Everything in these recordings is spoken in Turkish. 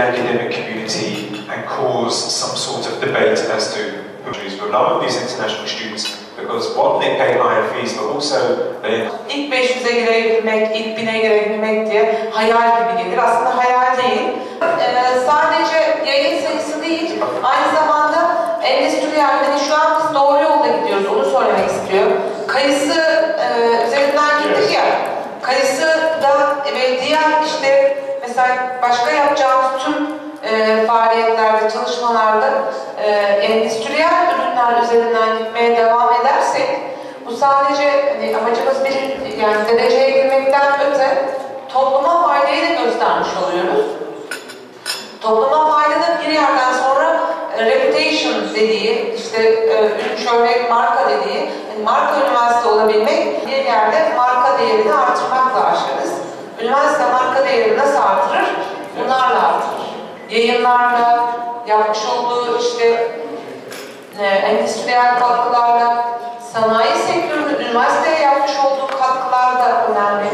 the academic community and cause some sort of debate as to countries with none of these international students because one, they pay higher fees, but also they İlk 500'e girebilmek, ilk 1000'e girebilmek diye hayal gibi gelir. Aslında hayal değil. Ee, sadece yayın sayısı değil, aynı zamanda endüstriyel, hani şu an biz doğru yolda gidiyoruz, onu söylemek istiyor. Kayısı e, üzerinden gittik ya, kayısı mesela başka yapacağımız tüm e, faaliyetlerde, çalışmalarda e, endüstriyel ürünler üzerinden gitmeye devam edersek bu sadece hani amacımız bir yani dereceye girmekten öte topluma faydayı da göstermiş oluyoruz. Topluma fayda bir yerden sonra e, reputation dediği, işte e, ürün şöhret marka dediği, hani marka üniversite olabilmek bir yerde marka değerini artırmakla aşarız. Üniversite değerini nasıl artırır? Bunlarla artırır. Yayınlarla, yapmış olduğu işte e, endüstriyel katkılarla, sanayi sektörünün üniversiteye yapmış olduğu katkılar da önemli.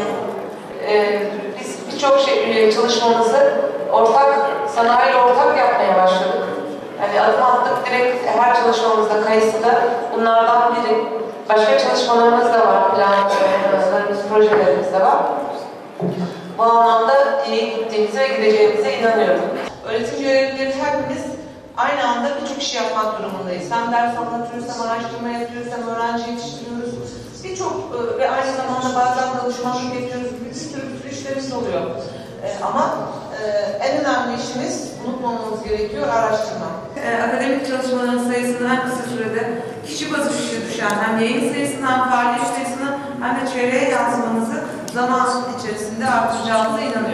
E, biz birçok şey, e, çalışmamızı ortak, sanayiyle ortak yapmaya başladık. Yani adım attık direkt her çalışmamızda, kayısıda bunlardan biri. Başka çalışmalarımız da var, planlarımız, projelerimiz de var. Bu anlamda iyi gittiğimize ve gideceğimize inanıyorum. Öğretim görevlileri hepimiz aynı anda birçok iş yapmak durumundayız. Hem ders anlatıyoruz, hem araştırma yapıyoruz, hem öğrenci yetiştiriyoruz. Birçok e, ve aynı zamanda bazen danışmanlık yapıyoruz. Bir sürü bir sürü işlerimiz oluyor. E, Ama e, en önemli işimiz, unutmamamız gerekiyor, araştırma. Ee, akademik çalışmaların sayısını en kısa sürede kişi bazı düşen hem yayın sayısını hem faaliyet sayısını hem de çevreye yansımanızı zaman içerisinde artıracağınıza inanıyorum.